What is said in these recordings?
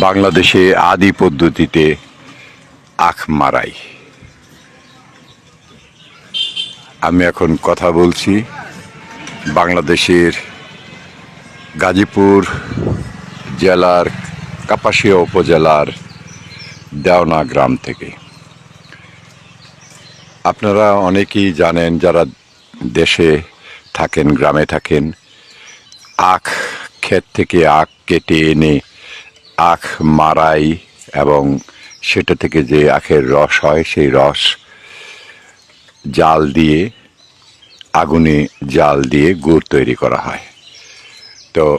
বাংলাদেশে আদি পদ্ধতিতে আখ মারাই। আমি এখন কথা বলছি বাংলাদেশের গাজীপুর জেলার কাপাসিয়া উপজেলার দেওনা গ্রাম থেকে। আপনারা অনেকেই জানেন যারা দেশে থাকেন, গ্রামে থাকেন, আখ ক্ষেত থেকে আখ কেটে এনে আখ মারাই এবং সেটা থেকে যে আখের রস হয়, সেই রস জাল দিয়ে, আগুনে জাল দিয়ে গুড় তৈরি করা হয়। তো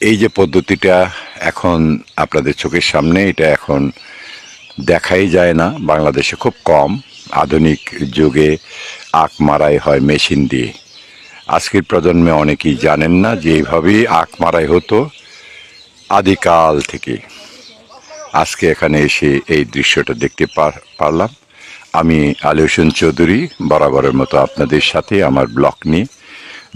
এই যে পদ্ধতিটা এখন আপনাদের চোখের সামনে, এটা এখন দেখাই যায় না। বাংলাদেশে খুব কম। আধুনিক যুগে আখ মারাই হয় মেশিন দিয়ে। আজকের প্রজন্মে অনেকেই জানেন না যে এইভাবেই আখ মারাই হতো আদিকাল থেকে। আজকে এখানে এসে এই দৃশ্যটা দেখতে পার- পারলাম। আমি আলী হোসেন চৌধুরী, বরাবরের মতো আপনাদের সাথে আমার ব্লগ নিয়ে।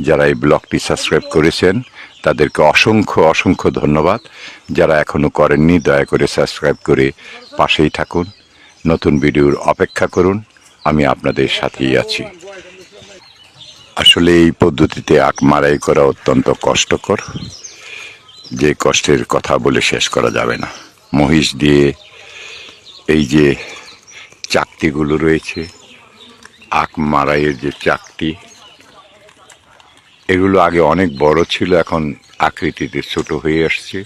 যারা এই ব্লগটি সাবস্ক্রাইব করেছেন, তাদেরকে অসংখ্য অসংখ্য ধন্যবাদ। যারা এখনও করেননি, দয়া করে সাবস্ক্রাইব করে পাশেই থাকুন। নতুন ভিডিওর অপেক্ষা করুন। আমি আপনাদের সাথেই আছি। আসলে এই পদ্ধতিতে আখ মারাই করা অত্যন্ত কষ্টকর। যে কষ্টের কথা বলে শেষ করা যাবে না। মহিষ দিয়ে এই যে চাকতিগুলো রয়েছে, আখ মারাইয়ের যে চাকতি, এগুলো আগে অনেক বড় ছিল, এখন আকৃতিতে ছোট হয়ে আসছে।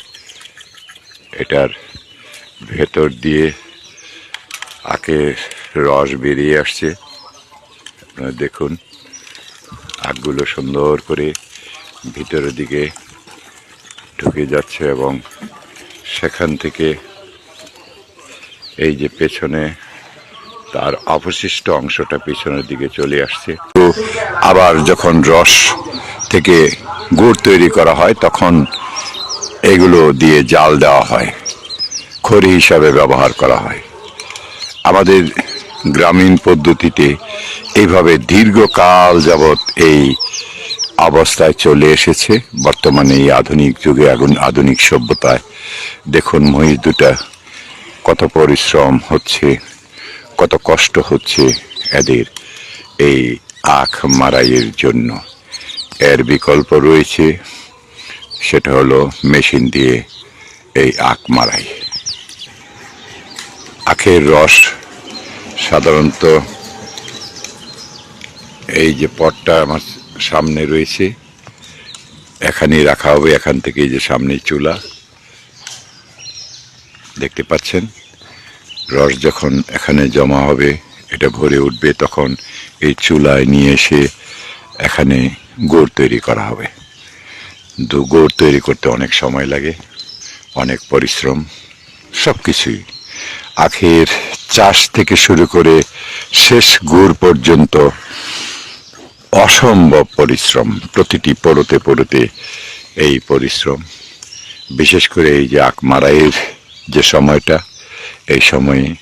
এটার ভেতর দিয়ে আখের রস বেরিয়ে আসছে। আপনারা দেখুন। আখগুলো সুন্দর করে ভিতরের দিকে ঢুকে যাচ্ছে এবং সেখান থেকে এই যে পেছনে তার অবশিষ্ট অংশটা পেছনের দিকে চলে আসছে। তো আবার যখন রস থেকে গুড় তৈরি করা হয়, তখন এগুলো দিয়ে জাল দেওয়া হয়, খড়ি হিসাবে ব্যবহার করা হয়। আমাদের গ্রামীণ পদ্ধতিতে এইভাবে দীর্ঘকাল যাবৎ এই অবস্থায় চলে এসেছে। বর্তমানে এই আধুনিক যুগে আগুন, আধুনিক সভ্যতায়। দেখুন মহিষ দুটা কত পরিশ্রম হচ্ছে, কত কষ্ট হচ্ছে এদের এই আখ মারাইয়ের জন্য। এর বিকল্প রয়েছে, সেটা হলো মেশিন দিয়ে এই আখ মারাই। আখের রস সাধারণত এই যে পটটা আমার সামনে রয়েছে, এখানেই রাখা হবে, এখান থেকে যে সামনে চুলা। দেখতে পাচ্ছেন, রস যখন এখানে জমা হবে, এটা ভরে উঠবে, তখন এই চুলায় নিয়ে এসে এখানে গুড় তৈরি করা হবে। দু, গুড় তৈরি করতে অনেক সময় লাগে, অনেক পরিশ্রম সব কিছুই আখের চাষ থেকে শুরু করে শেষ গুড় পর্যন্ত অসম্ভব পরিশ্রম, প্রতিটি পড়তে পড়তে এই পরিশ্রম। বিশেষ করে এই যে আখ মারাইয়ের যে সময়টা, এই সময়ে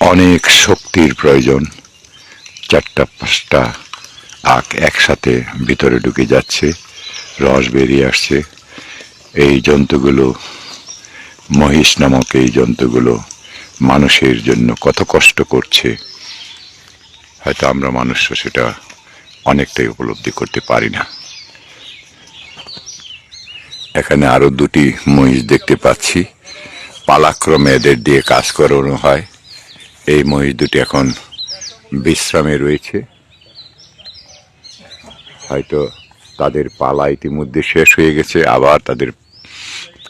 অনেক শক্তির প্রয়োজন। চারটা, পাঁচটা আখ একসাথে ভিতরে ঢুকে যাচ্ছে, রস বেরিয়ে আসছে। এই জন্তুগুলো, মহিষ নামক এই জন্তুগুলো মানুষের জন্য কত কষ্ট করছে। হয়তো আমরা মানুষ সেটা অনেকটাই উপলব্ধি করতে পারি না। এখানে আরও দুটি মহিষ দেখতে পাচ্ছি। পালাক্রমে এদের দিয়ে কাজ করানো হয়। এই মহিষ দুটি এখন বিশ্রামে রয়েছে। হয়তো তাদের পালা ইতিমধ্যে শেষ হয়ে গেছে, আবার তাদের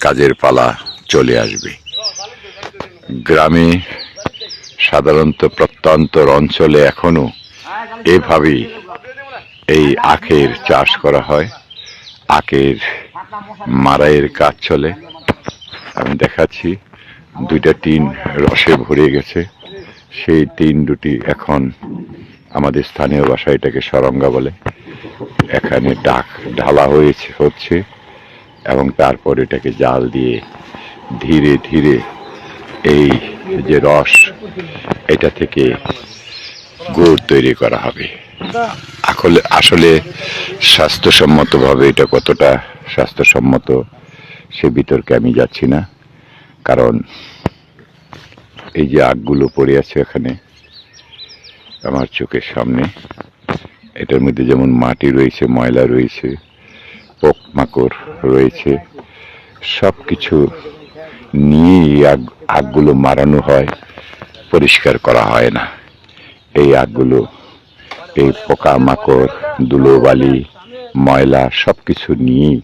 কাজের পালা চলে আসবে। গ্রামে সাধারণত প্রত্যন্তর অঞ্চলে এখনও এভাবেই এই আখের চাষ করা হয়। আখের মারাইয়ের কাজ চলে। আমি দেখাচ্ছি, দুইটা টিন রসে ভরে গেছে। সেই টিন দুটি এখন আমাদের স্থানীয় ভাষায় এটাকে সরঙ্গা বলে। এখানে ডাক ঢালা হয়েছে, হচ্ছে এবং তারপর এটাকে জাল দিয়ে ধীরে ধীরে এই যে রস, এটা থেকে গুড় তৈরি করা হবে। আসলে আসলে স্বাস্থ্যসম্মতভাবে এটা কতটা স্বাস্থ্যসম্মত, সে বিতর্কে আমি যাচ্ছি না। কারণ এই যে আগগুলো পড়ে আছে এখানে, আমার চোখের সামনে, এটার মধ্যে যেমন মাটি রয়েছে, ময়লা রয়েছে পোকমাকড় রয়েছে সব কিছু নিয়েই আগ আগগুলো মারানো হয়, পরিষ্কার করা হয় না। এই আগগুলো, এই পোকা পোকামাকড়, ধুলোবালি, ময়লা সব কিছু নিয়েই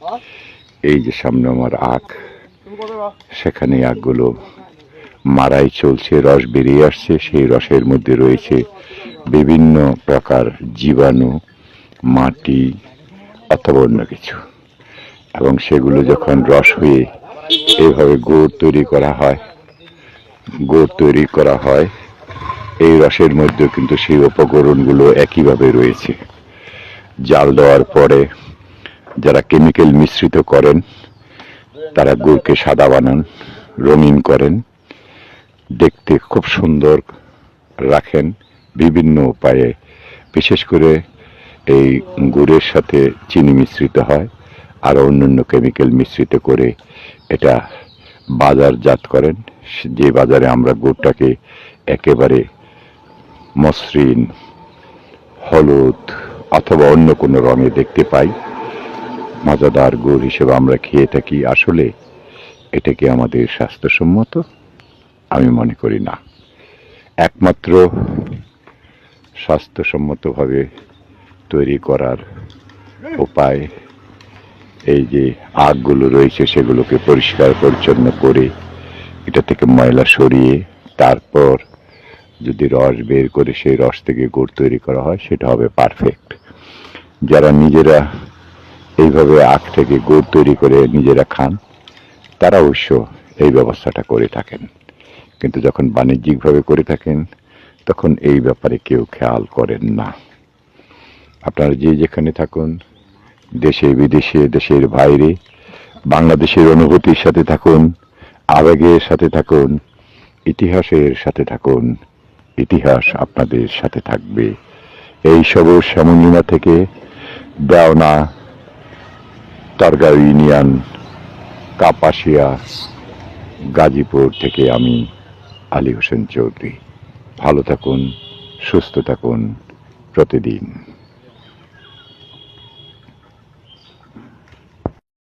এই যে সামনে আমার আখ, সেখানে আগগুলো মারাই চলছে, রস বেরিয়ে আসছে, সেই রসের মধ্যে রয়েছে বিভিন্ন প্রকার জীবাণু, মাটি অথবা অন্য কিছু। এবং সেগুলো যখন রস হয়ে এইভাবে গুড় তৈরি করা হয় গুড় তৈরি করা হয়। এই রসের মধ্যে কিন্তু সেই উপকরণগুলো একইভাবে রয়েছে। জাল দেওয়ার পরে যারা কেমিক্যাল মিশ্রিত করেন, তারা গুড়কে সাদা বানান, রঙিন করেন। দেখতে খুব সুন্দর রাখেন বিভিন্ন উপায়ে। বিশেষ করে এই গুড়ের সাথে চিনি মিশ্রিত হয় আর অন্যান্য কেমিক্যাল মিশ্রিত করে এটা বাজারজাত করেন। যে বাজারে আমরা গুড়টাকে একেবারে মসৃণ, হলুদ অথবা অন্য কোনো রঙে দেখতে পাই, মজাদার গুড় হিসেবে আমরা খেয়ে থাকি। আসলে এটা কি আমাদের স্বাস্থ্যসম্মত? আমি মনে করি না। একমাত্র স্বাস্থ্যসম্মতভাবে তৈরি করার উপায় এই যে আগগুলো রয়েছে সেগুলোকে পরিষ্কার পরিচ্ছন্ন করে এটা থেকে ময়লা সরিয়ে তারপর যদি রস বের করে সেই রস থেকে গুড় তৈরি করা হয়, সেটা হবে পারফেক্ট যারা নিজেরা এইভাবে আখ থেকে গুড় তৈরি করে নিজেরা খান, তারা অবশ্য এই ব্যবস্থাটা করে থাকেন। কিন্তু যখন বাণিজ্যিকভাবে করে থাকেন, তখন এই ব্যাপারে কেউ খেয়াল করেন না। আপনারা যে যেখানে থাকুন দেশে, বিদেশে, দেশের বাইরে, বাংলাদেশের অনুভূতির সাথে থাকুন, আবেগের সাথে থাকুন, ইতিহাসের সাথে থাকুন, ইতিহাস আপনাদের সাথে থাকবে। এই সবুজ শ্যামলিমা থেকে দেওনা তরগাঁও ইউনিয়ন, কাপাসিয়া, গাজীপুর থেকে আমি আলী হোসেন চৌধুরী। ভালো থাকুন, সুস্থ থাকুন প্রতিদিন।